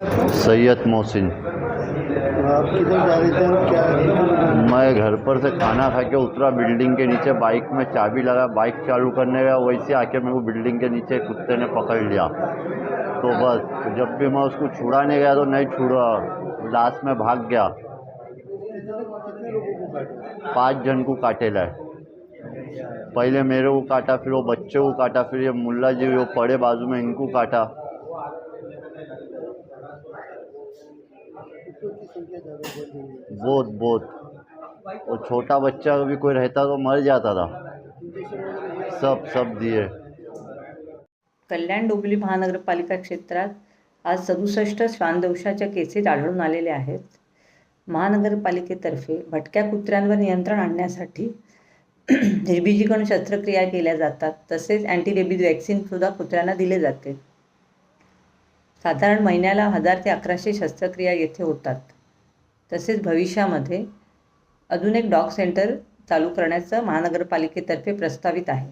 सैयद मोहसिन। मैं घर पर से खाना खा के उतरा बिल्डिंग के नीचे बाइक में चाबी लगा बाइक चालू करने गया वैसे आके मेरे को बिल्डिंग के नीचे कुत्ते ने पकड़ लिया। तो बस जब भी मैं उसको छुड़ाने गया तो नहीं छुड़ा लास्ट में भाग गया। पाँच जन को काटे लाए। पहले मेरे को काटा फिर वो बच्चे को काटा फिर ये मुल्ला जी वो पड़े बाजू में इनको काटा। बहुत बहुत वो छोटा बच्चा भी कोई रहता तो मर जाता था। सब सब दिए। कल्याण डोंबिवली महानगरपालिका क्षेत्रात आज सदुसष्ट श्वानदंशाच्या केसेस आढळून आलेल्या आहेत. महानगरपालिकेतर्फे भटक्या कुत्र्यांवर नियंत्रण आणण्यासाठी निर्बीजीकरण शस्त्रक्रिया केल्या जातात. तसेच अँटी वॅक्सिन वॅक्सिनसुद्धा कुत्र्यांना दिले जाते. साधारण महिन्याला हजार ते अकराशे शस्त्रक्रिया येथे होतात. तसेच भविष्यामध्ये अजून एक डॉग सेंटर चालू करण्याचं महानगरपालिकेतर्फे प्रस्तावित आहे.